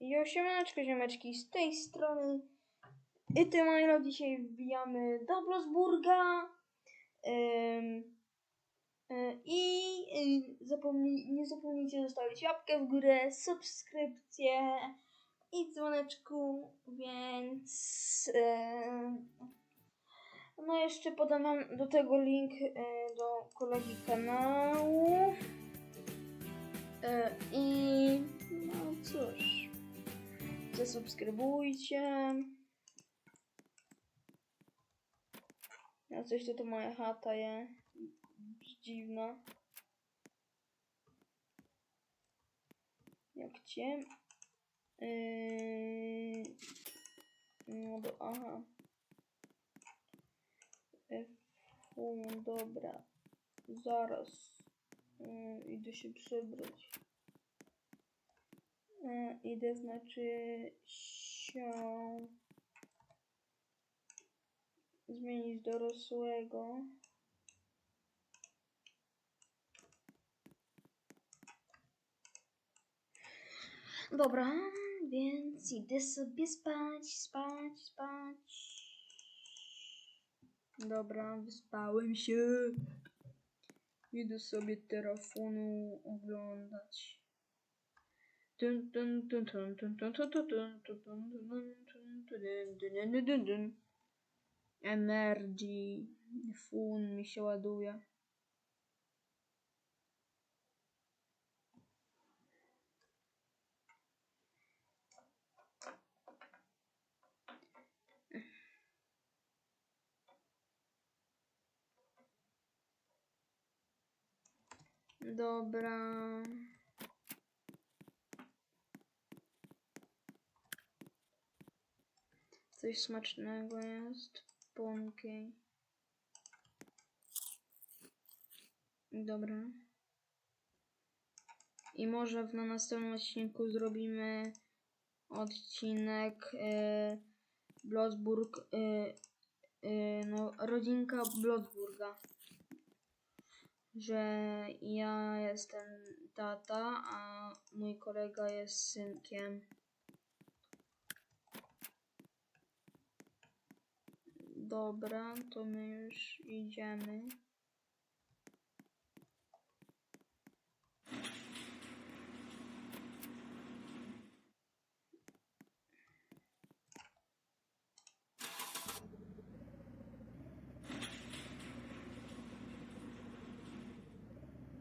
Jo, siemaneczko, ziomeczki, z tej strony. I ty, Milo, dzisiaj wbijamy do Blosburga Ym, y, i y, zapomnij, nie zapomnijcie zostawić łapkę w górę, subskrypcję i dzwoneczku, więc ym, no jeszcze podam wam do tego link y, do kolegi kanału. I zasubskrybujcie. Ja coś to, to moja chata je dziwna. Jak cię? Yy... No do, aha. Fu, dobra. Zaraz. Yy, idę się przebrać. E, idę znaczy się zmienić dorosłego. Dobra, więc idę sobie spać, spać, spać. Dobra, wyspałem się. Idę sobie telefonu oglądać. Dun. Energy. Fun mi się ładuje. Dobra. Coś smacznego jest. Pąki. Dobra. I może w, na następnym odcinku zrobimy odcinek e, Blotsburg. E, e, no, rodzinka Blotsburga. Że ja jestem tata, a mój kolega jest synkiem. Dobra, to my już idziemy.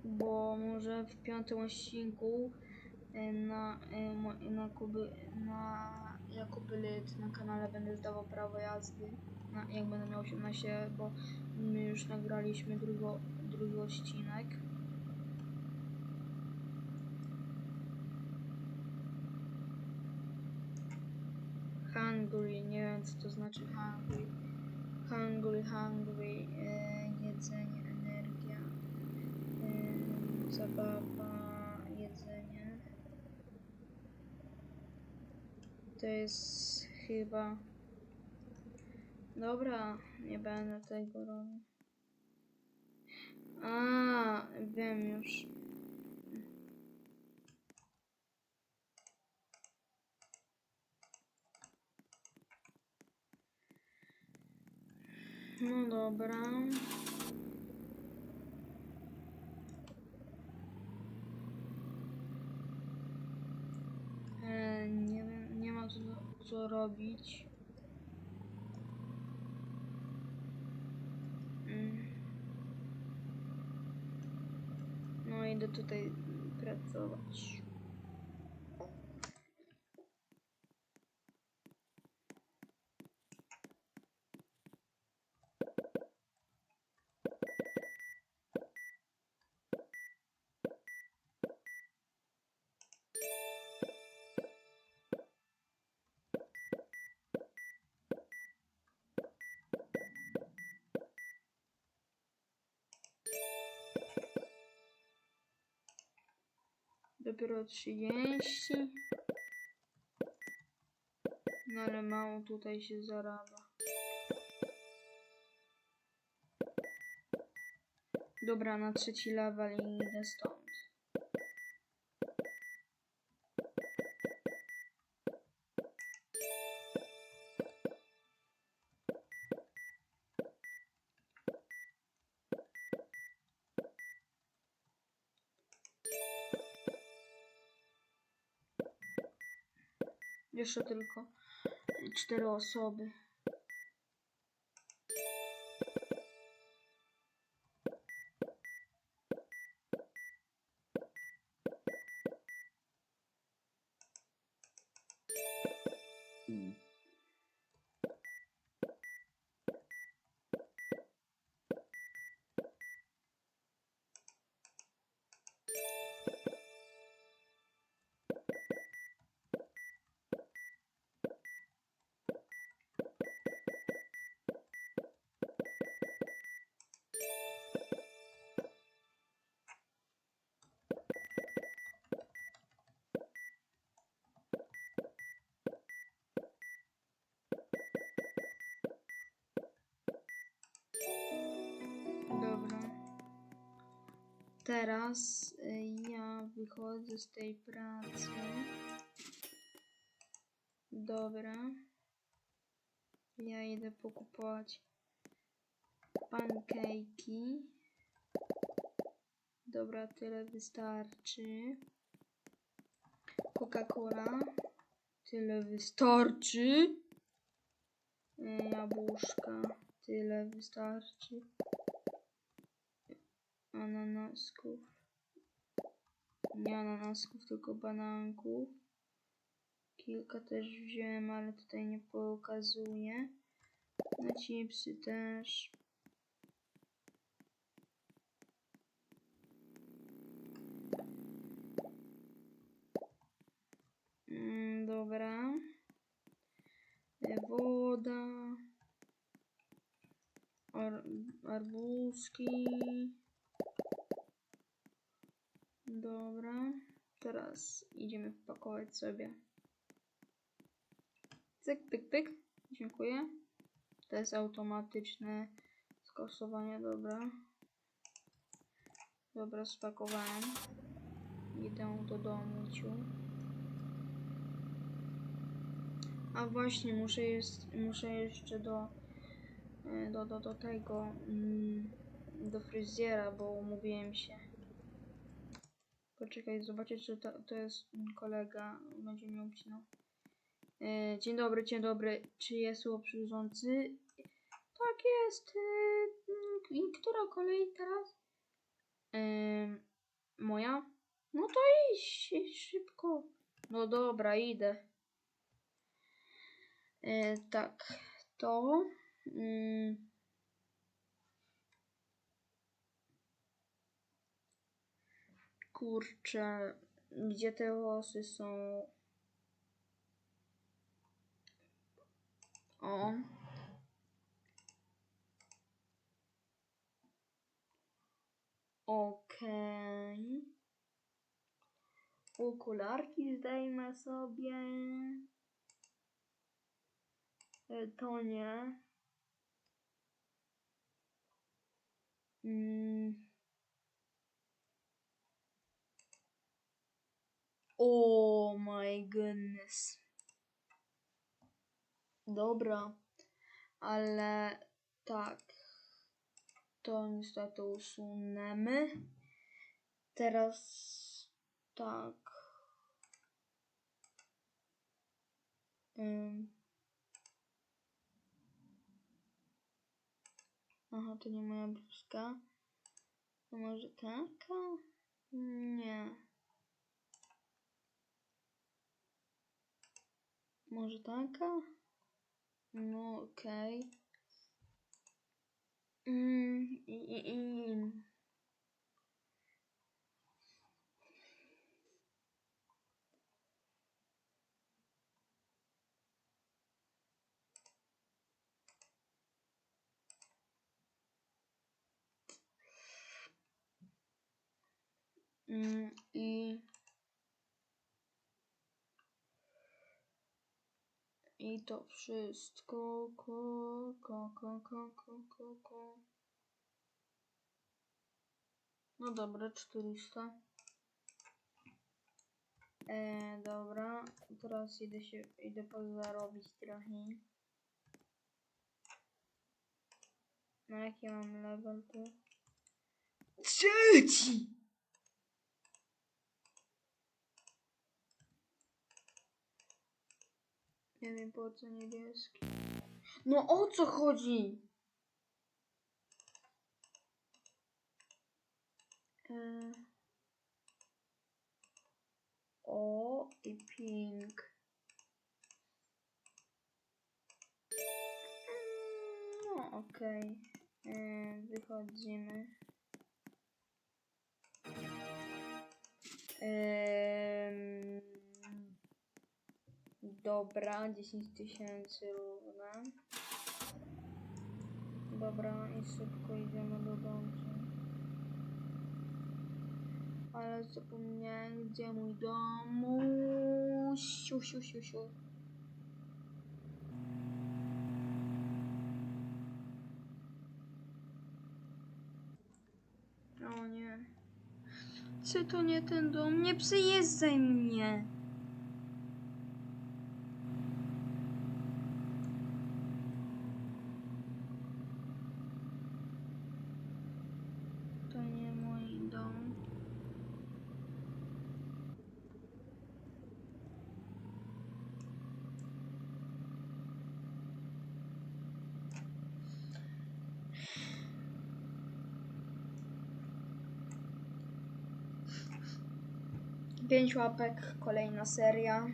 Bo może w piątym odcinku e, na, e, na, Kuby, na Jakuby na kanale będę zdawał prawo jazdy. Jak będę miał 18, bo my już nagraliśmy drugo, drugi odcinek. Hungry, nie wiem co to znaczy hungry. Hungry, hungry, e, jedzenie, energia, e, zabawa, jedzenie. To jest chyba... Dobra, nie będę tego robił. A, wiem już. No dobra. E, nie wiem, nie ma co, co robić. Tutaj pracować. Dopiero 30. No ale mało tutaj się zarabia. Dobra, na trzeci level i idę stąd. Jeszcze tylko cztery osoby. Teraz y, ja wychodzę z tej pracy. Dobra. Ja idę pokupować pankejki. Dobra, tyle wystarczy. Coca-Cola. Tyle wystarczy. Y, Jabłuszka. Tyle wystarczy ananasków. Nie ananasków, tylko bananków. Kilka też wziąłem, ale tutaj nie pokazuję. Na chipsy też. Mm, dobra. E, Woda. Ar arbuzki. Dobra. Teraz idziemy wpakować sobie. Cyk, pyk, pyk. Dziękuję. To jest automatyczne skasowanie, dobra. Dobra, spakowałem. Idę do domu, ciu. A właśnie, muszę, jest, muszę jeszcze do, e, do, do, do tego, mm, do fryzjera, bo umówiłem się. Poczekaj, zobaczę, czy to, to jest kolega, będzie mi obcinał. E, dzień dobry, dzień dobry. Czy jest obsłużący? Tak jest. E, która kolej teraz? E, moja? No to idź szybko. No dobra, idę. E, tak, to. Mm, kurczę, gdzie te włosy są? O. Okej. Okularki zdejmę sobie. E, To nie. Mm. Goodness. Dobra, ale tak. To niestety usuniemy. Teraz tak. Ym. Aha, to nie moja bluzka. To może taka? Nie. Może taka? No okej. Mm, i, i, i. Mm, I I to wszystko. Ko, ko, ko, ko, ko, ko, ko. No dobra, 400. E, dobra, teraz idę się, idę pozarobić trochę. Na jaki mam level tu? Trzeci! Nie wiem po co niebieski. No o co chodzi? E... O i pink. No okej. E, Wychodzimy. Em, Dobra, 10 tysięcy równe. Dobra, i szybko idziemy do domu. Ale zapomniałem, gdzie mój dom. Siu, siu, siu, siu. O nie. Czy to nie ten dom? Nie przyjeżdżaj mnie. 5 łapek, kolejna seria.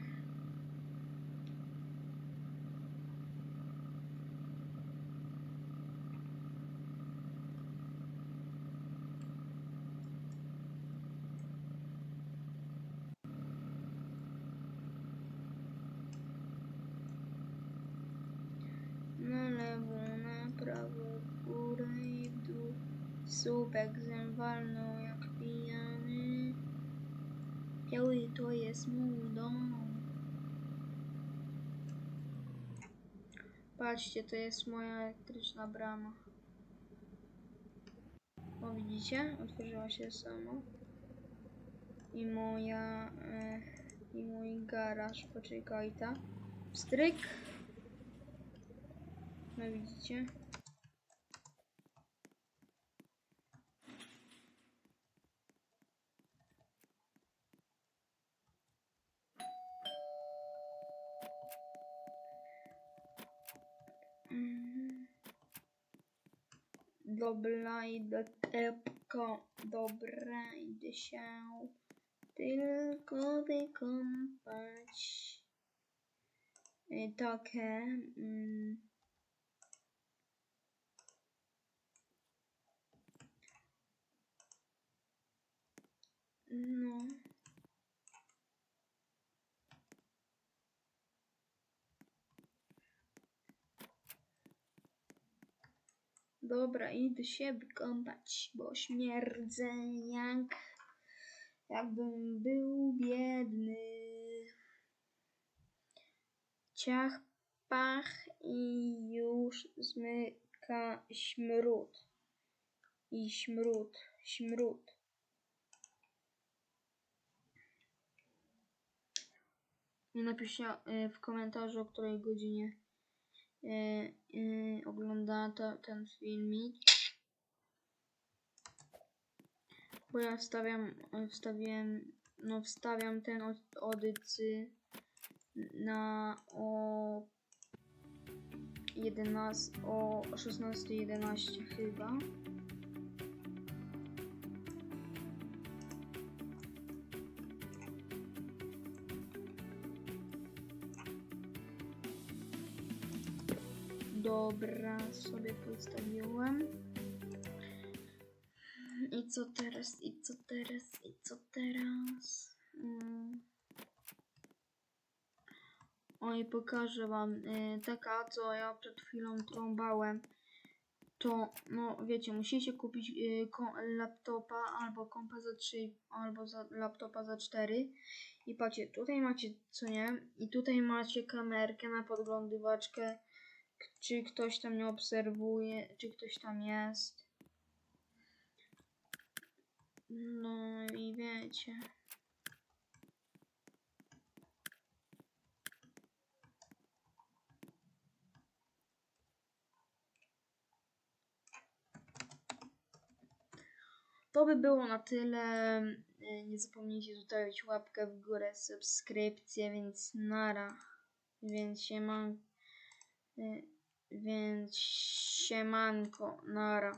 Na lewo, na prawo, w górę i dół. Słupek zębalną jak pijany. Biały to jest mój dom. Patrzcie, to jest moja elektryczna brama. O, widzicie? Otworzyła się sama. I moja... E, I mój garaż. Poczekaj, ta. Stryk. No widzicie? Dobra, idę tylko. Dobra, idę się tylko wykąpać. Y, Takie. Mm. No. Dobra, idę się wykąpać, bo śmierdzę jak jakbym był biedny. Ciach, pach i już zmyka śmród. I śmród, śmród. I napiszcie y, w komentarzu, o której godzinie ogląda to, ten filmik. Bo ja wstawiam, wstawiłem, no wstawiam ten od- odycy na o 11, o 16.11 chyba. Dobra, sobie postawiłem. I co teraz? I co teraz? I co teraz? Mm. Oj, pokażę wam. Y, taka, co ja przed chwilą trąbałem. To, no wiecie, musicie kupić y, laptopa albo kompa za 3, albo za, laptopa za 4. I patrzcie, tutaj macie, co nie? I tutaj macie kamerkę na podglądywaczkę. Czy ktoś tam nie obserwuje, czy ktoś tam jest. No i wiecie. To by było na tyle. Y, Nie zapomnijcie zostawić łapkę w górę, subskrypcję, więc nara. Więc sieman, y, więc siemanko, nara.